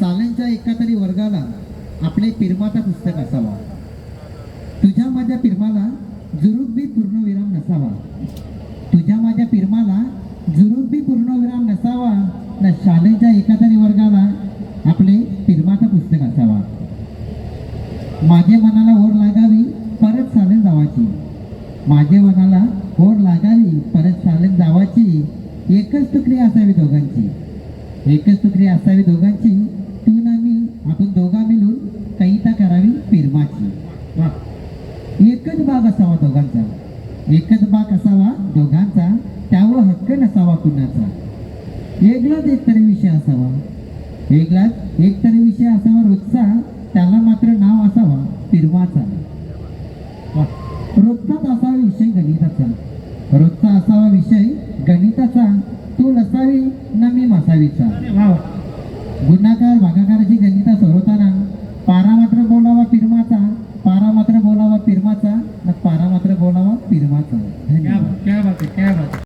साल्यांच्या एका तरी वर्गाला आपले पिरमाचा पुस्तक असावा. तुझ्या माझ्या पिरमाला जुरूक पूर्णविराम नसावा. तुझ्या माझ्या पिरमाला जुरूक पूर्णविराम नसावा. ना शालेच्या एका तरी वर्गाला आपले पिरमाचा पुस्तक असावा. माझे मनाला ओढ लागावी परत चालेल जावाची. माझे मनाला ओढ लागावी परत चालेल जावाची. एकच तुकडी असावी दोघांची. एकच तुकडी असावी दोघांची तू ना मी आपण दोघा मिळून कविता करावी पिरमाची वा एकच बाग असावा दोघांचा. एकच बाग असावा दोघांचा त्यावर हक्क नसावा कुणाचा. वेगळाच एक तरी विषय असावा. वेगळाच एक तरी विषय असावा रोजचा त्याला मात्र नाव असावा पिरवाचा. रोजचाच असावा विषय गणिताचा. रोजचा असावा विषय गणिताचा तू नसावी न मी मसावीचा. गुणाकार भागाकाराची गणिता सोडवताना मात्र बोलावा पिरमाचा न पारा मात्र बोलावा पिरमाचा धन्यवाद क्या बात है क्या बात है